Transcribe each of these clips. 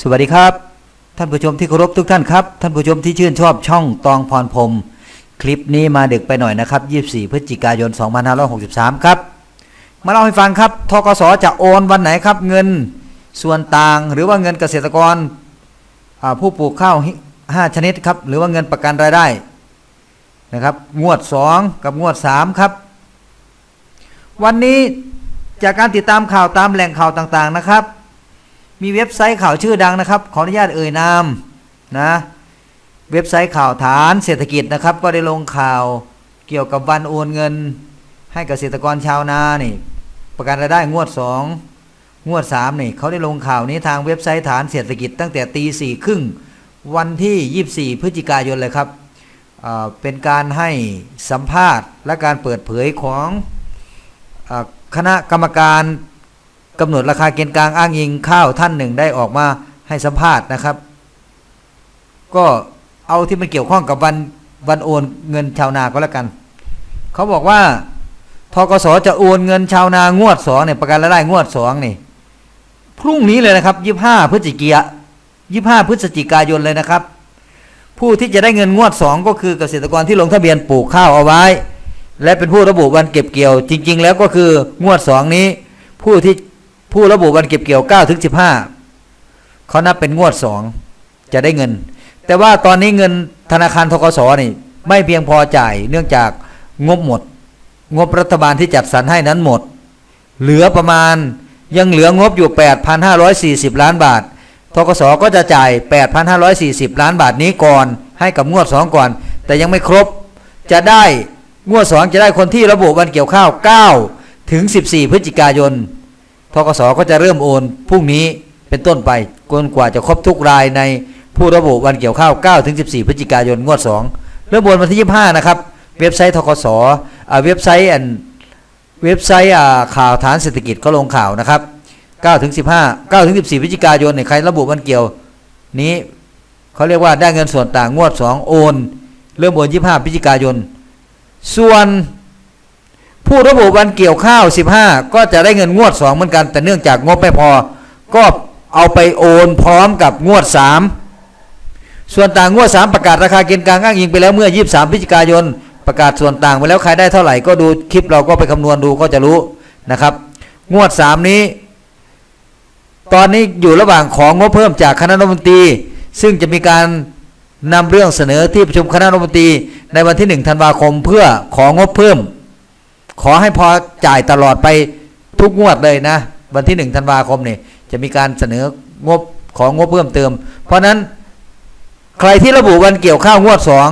สวัสดีครับ ท่านผู้ชมที่เคารพทุกท่านครับ ท่านผู้ชมที่ชื่นชอบช่องตองพรพรมคลิปนี้มาดึกไปหน่อยนะครับ 24 พฤศจิกายน 2563 ครับ มาเล่าให้ฟังครับทกสจะโอนวันไหนครับเงินส่วนต่างหรือว่าเงินเกษตรกรผู้ปลูกข้าว 5 ชนิดครับหรือว่าเงินประกันรายได้นะครับงวด 2 กับงวด 3 ครับ วันนี้จากการติดตามข่าวตามแหล่งข่าวต่างๆนะครับ มีเว็บไซต์ข่าวชื่อดังนะครับ ขออนุญาตเอ่ยนามนะเว็บไซต์ข่าวฐานเศรษฐกิจนะครับ ก็ได้ลงข่าวเกี่ยวกับวันโอนเงิน ให้เกษตรกรชาวนานี่ ประกันรายได้งวด 2 งวด3นี่เขาได้ลงข่าวนี้ทางเว็บไซต์ฐานเศรษฐกิจตั้งแต่ตีสี่ครึ่งวันที่ 24 พฤศจิกายนเลยครับเป็นการให้สัมภาษณ์และการเปิดเผยของอคณะกรรมการ กำหนดราคาเกณฑ์กลางอ้างอิงข้าวท่านหนึ่งได้ออกมาให้สัมภาษณ์นะครับ ก็เอาที่มันเกี่ยวข้องกับวันวันโอนเงินชาวนาก็แล้วกัน เขาบอกว่าทกสจะโอนเงินชาวนางวดสองเนี่ยประกันรายได้งวดสองนี่พรุ่งนี้เลยนะครับยี่ห้าพฤศจิกายนยี่ห้าพฤศจิกายนเลยนะครับ ผู้ที่จะได้เงินงวดสองก็คือเกษตรกรที่ลงทะเบียนปลูกข้าวเอาไว้ และเป็นผู้ระบุวันเก็บเกี่ยว จริง ๆ แล้วก็คืองวดสองนี้ ผู้ที่ ผู้ระบุวันเก็บเกี่ยว9ถึง15เขานับเป็นงวด 2 จะได้เงิน แต่ว่าตอนนี้เงินธนาคารทกสนี่ ไม่เพียงพอจ่ายเนื่องจากงบหมด งบรัฐบาลที่จัดสรรให้นั้นหมด เหลือประมาณยังเหลืองบอยู่ 8,540 ล้านบาททกสก็จะจ่าย 8,540 ล้านบาทนี้ก่อนให้กับงวด 2 ก่อน แต่ยังไม่ครบจะได้งวด 2 จะได้คนที่ระบุวันเกี่ยวข้าว 9 ถึง 14 พฤศจิกายน ทกสก็จะเริ่มโอนพรุ่งนี้เป็นต้นไปจนกว่าจะครบทุกรายในผู้ระบุวันเกี่ยวข้าว9ถึง14 พฤศจิกายนงวด 2 เริ่มโอนวันที่ 25 นะครับ เว็บไซต์ทกสเว็บไซต์อันเว็บไซต์ข่าวฐานเศรษฐกิจก็ลงข่าวนะครับ9ถึง15 9ถึง14 พฤศจิกายนเนี่ยใครระบุวันเกี่ยวนี้เขาเรียกว่าได้เงินส่วนต่างงวด 2 โอน เริ่มโอน 25 พฤศจิกายน ส่วน ผู้ระบุวันเกี่ยวข้าว 15 ก็จะได้เงินงวด 2 เหมือนกัน แต่เนื่องจากงบไม่พอ ก็เอาไปโอนพร้อมกับงวด 3 ส่วนต่างงวด 3 ประกาศราคาเกณฑ์กลางอ้างอิงไปแล้วเมื่อ 23 พฤศจิกายน ประกาศส่วนต่างไปแล้วใครได้เท่าไหร่ก็ดูคลิปเราก็ไปคำนวณดูก็จะรู้นะครับ งวด 3 นี้ ตอนนี้อยู่ระหว่างของงบเพิ่มจากคณะรัฐมนตรี ซึ่งจะมีการนำเรื่องเสนอที่ประชุมคณะรัฐมนตรีในวันที่ 1 ธันวาคมเพื่อของงบเพิ่ม ขอให้พอจ่ายตลอดไปทุกงวดเลยนะ วันที่หนึ่งธันวาคมนี่จะมีการเสนองบของงบเพิ่มเติม เพราะนั้นใครที่ระบุวันเกี่ยวข้าวงวดสอง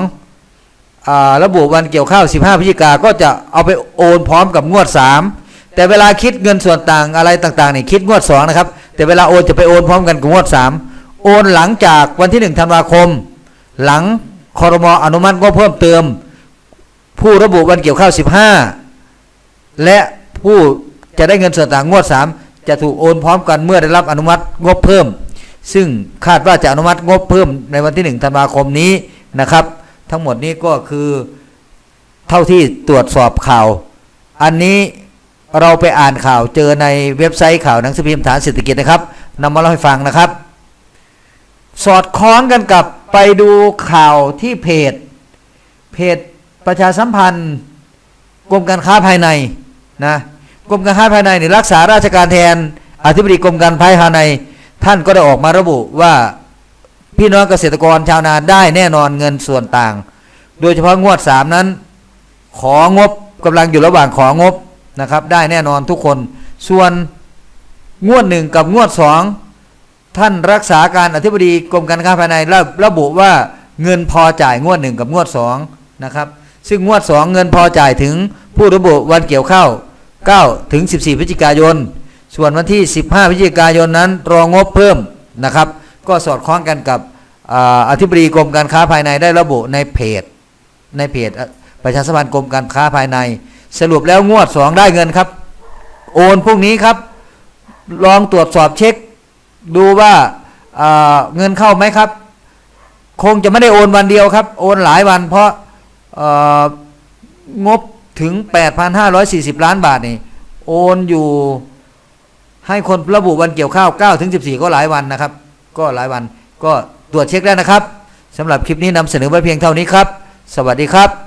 อระบุวันเกี่ยวข้าว 15พฤศจิกาก็จะเอาไปโอนพร้อมกับงวด 3 แต่เวลาคิดเงินส่วนต่างอะไรต่างๆนี่คิดงวด 2 นะครับ แต่เวลาโอนจะไปโอนพร้อมกันกับงวด 3 โอนหลังจากวันที่1ธันวาคม หลังคอรมออนุมัติงบเพิ่มเติม ผู้ระบุวันเกี่ยวข้าว 15 และผู้จะได้เงินส่วนต่างงวด 3 จะถูกโอนพร้อมกันเมื่อได้รับอนุมัติงบเพิ่ม ซึ่งคาดว่าจะอนุมัติงบเพิ่มในวันที่ 1 ธันวาคมนี้นะครับ ทั้งหมดนี้ก็คือเท่าที่ตรวจสอบข่าว อันนี้เราไปอ่านข่าวเจอในเว็บไซต์ข่าวหนังสือพิมพ์ฐานเศรษฐกิจนะครับนำมาเล่าให้ฟังนะครับ สอดคล้องกันกับไปดูข่าวที่เพจ เพจประชาสัมพันธ์ กรมการค้าภายใน นะกรมการค้าภายในนี่รักษาราชการแทนอธิบดีกรมการภายใน ท่านก็ได้ออกมาระบุว่าพี่น้องเกษตรกรชาวนาได้แน่นอนเงินส่วนต่าง โดยเฉพาะงวด3นั้น ของบกำลังอยู่ระหว่างของบนะครับ ได้แน่นอนทุกคน ส่วนงวดหนึ่งกับงวดสองท่านรักษาการอธิบดีกรมการค้าภายในระระบุว่าเงินพอจ่ายงวดหนึ่งกับงวดสองนะครับ ซึ่งงวด2เงินพอจ่ายถึง ผู้ระบุวันเกี่ยวข้าว9ถึง 14 พฤศจิกายน ส่วนวันที่ 15 พฤศจิกายนนั้น รองบเพิ่มนะครับ ก็สอดคล้องกันกับออธิบดีกรมการค้าภายในได้ระบุในเพจ ในเพจประชาสัมพันธ์กรมการค้าภายใน สรุปแล้วงวด 2 ได้เงินครับ โอนพรุ่งนี้ครับ ลองตรวจสอบเช็ค ดูว่าาเงินเข้าไหมครับ คงจะไม่ได้โอนวันเดียวครับ โอนหลายวันเพราะงบ ถึง 8,540 ล้านบาทนี่โอนอยู่ให้คนระบุวันเกี่ยวข้าว9ถึง14 ก็หลายวันนะครับ ก็หลายวันก็ตรวจเช็คได้นะครับสำหรับคลิปนี้นำเสนอไว้เพียงเท่านี้ครับ สวัสดีครับ